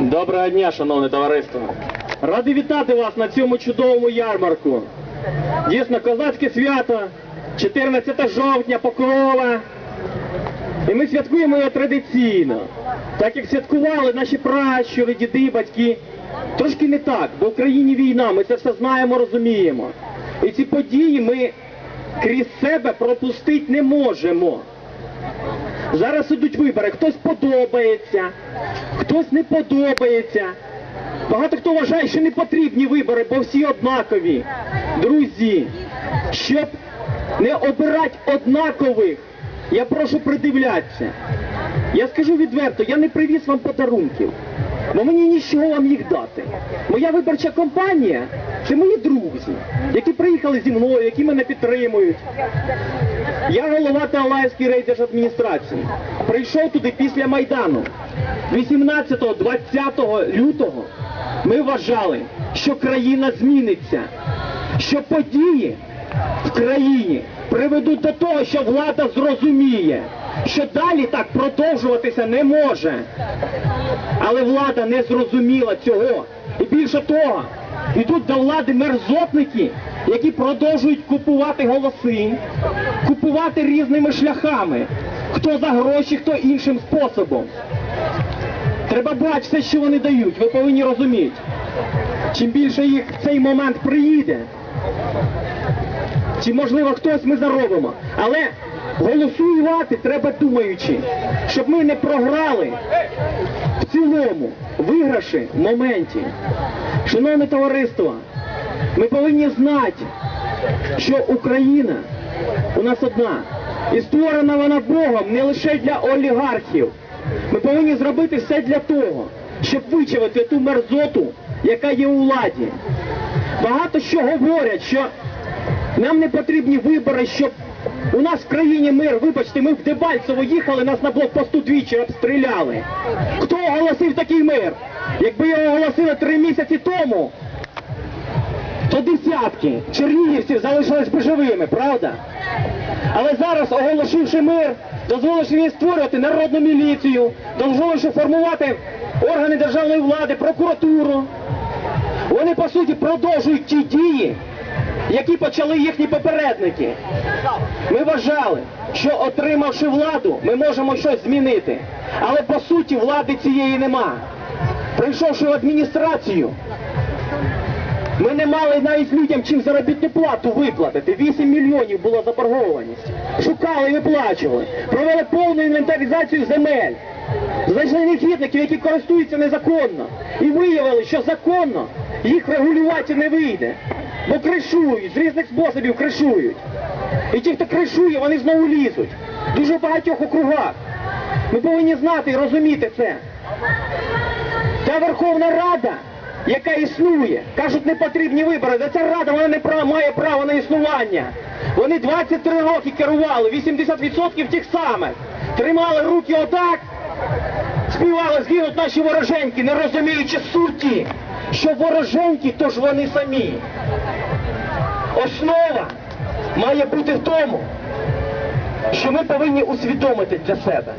Доброго дня, шановне товариство. Радий вітати вас на цьому чудовому ярмарку. Дійсно, козацьке свято, 14 жовтня, Покрова. І ми святкуємо його традиційно. Так як святкували наші пращури, діди, батьки. Трошки не так, бо в Україні війна, ми це все знаємо, розуміємо. І ці події ми крізь себе пропустити не можемо. Зараз ідуть вибори. Хтось подобається, хтось не подобається. Багато хто вважає, що не потрібні вибори, бо всі однакові. Друзі, щоб не обирати однакових, я прошу придивлятися. Я скажу відверто, я не привіз вам подарунків, бо мені нічого вам їх дати. Моя виборча кампанія це мої друзі, які приїхали зі мною, які мене підтримують. Я голова Талаївської райдержадміністрації. Прийшов туди після Майдану. 18-20 лютого ми вважали, що країна зміниться, що події в країні приведуть до того, що влада зрозуміє, що далі так продовжуватися не може. Але влада не зрозуміла цього. І більше того, йдуть до влади мерзотники, які продовжують купувати голоси, купувати різними шляхами. Хто за гроші, хто іншим способом. Треба брати все, що вони дають. Ви повинні розуміти. Чим більше їх в цей момент приїде, чи можливо хтось ми заробимо. Але голосувати треба думаючи, щоб ми не програли в цілому виграші моменті. Шановне товариство, ми повинні знати, що Україна у нас одна. І створена вона Богом не лише для олігархів. Ми повинні зробити все для того, щоб вичавити ту мерзоту, яка є у владі. Багато що говорять, що нам не потрібні вибори, щоб у нас в країні мир. Вибачте, ми в Дебальцево їхали, нас на блокпосту двічі обстріляли. Хто оголосив такий мир? Якби його оголосили три місяці тому, то десятки чернігівців залишились би живими, правда? Але зараз, оголошивши мир, дозволивши їм створювати народну міліцію, дозволивши формувати органи державної влади, прокуратуру, вони по суті продовжують ті дії, які почали їхні попередники. Ми вважали, що отримавши владу, ми можемо щось змінити. Але по суті влади цієї нема. Прийшовши в адміністрацію, ми не мали навіть людям чим заробітну плату виплатити. 8 мільйонів була заборгованість. Шукали виплачували. Провели повну інвентаризацію земель. Знайшли негідників, які користуються незаконно. І виявили, що законно їх регулювати не вийде. Бо кришують, з різних способів кришують. І ті, хто кришує, вони знову лізуть. Дуже багатьох округах. Ми повинні знати і розуміти це. Та Верховна Рада, яка існує, кажуть, не потрібні вибори. Та ця рада вона не прав- має право на існування. Вони 23 роки керували, 80% тих самих. Тримали руки отак, співали, згинуть наші вороженьки, не розуміючи суті, що вороженьки, то ж вони самі. Основа має бути в тому, що ми повинні усвідомити для себе.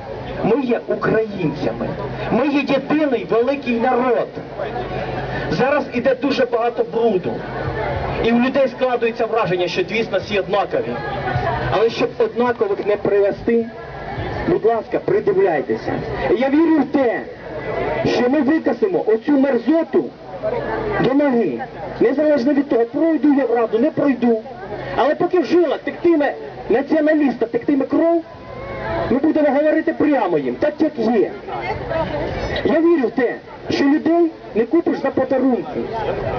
Ми є українцями. Ми є єдиний великий народ. Зараз іде дуже багато бруду. І у людей складується враження, що дійсно всі однакові. Але щоб однакових не привести, будь ласка, придивляйтеся. Я вірю в те, що ми викасимо оцю мерзоту до ноги. Незалежно від того, пройду я в раду, не пройду. Але поки в жилах тектиме націоналіста, тектиме кров, ми будемо говорити прямо їм, так як є. Я вірю в те, що людей не купиш за подарунки,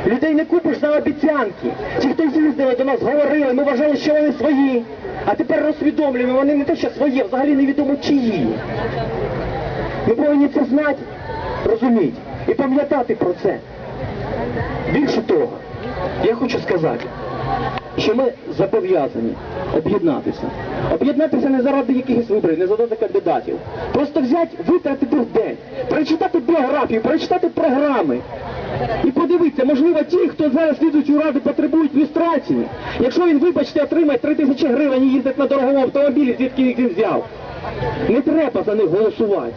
людей не купиш за обіцянки. Ті, хто їздили до нас, говорили, ми вважали, що вони свої. А тепер розсвідомлюємо, вони не те, що своє, взагалі невідомо чиї. Ми повинні це знати, розуміти і пам'ятати про це. Більше того, я хочу сказати, що ми зобов'язані об'єднатися. Об'єднатися не заради якихось виборів, не заради кандидатів. Просто взяти, витратити в день, прочитати біографію, прочитати програми. І подивитися, можливо, ті, хто зараз лізуть у раду, потребують люстрації. Якщо він, вибачте, отримає 3 тисячі гривень і їздить на дорогому автомобілі, звідки він взяв. Не треба за них голосувати.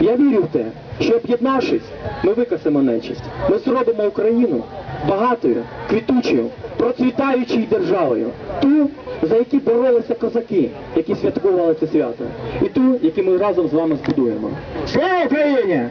Я вірю в те, що об'єднавшись, ми викасимо нечисть. Ми зробимо Україну багатою, квітучою, процвітаючою державою. Ту, за які боролися козаки, які святкували це свято. І ту, яку ми разом з вами збудуємо. Слава Україні!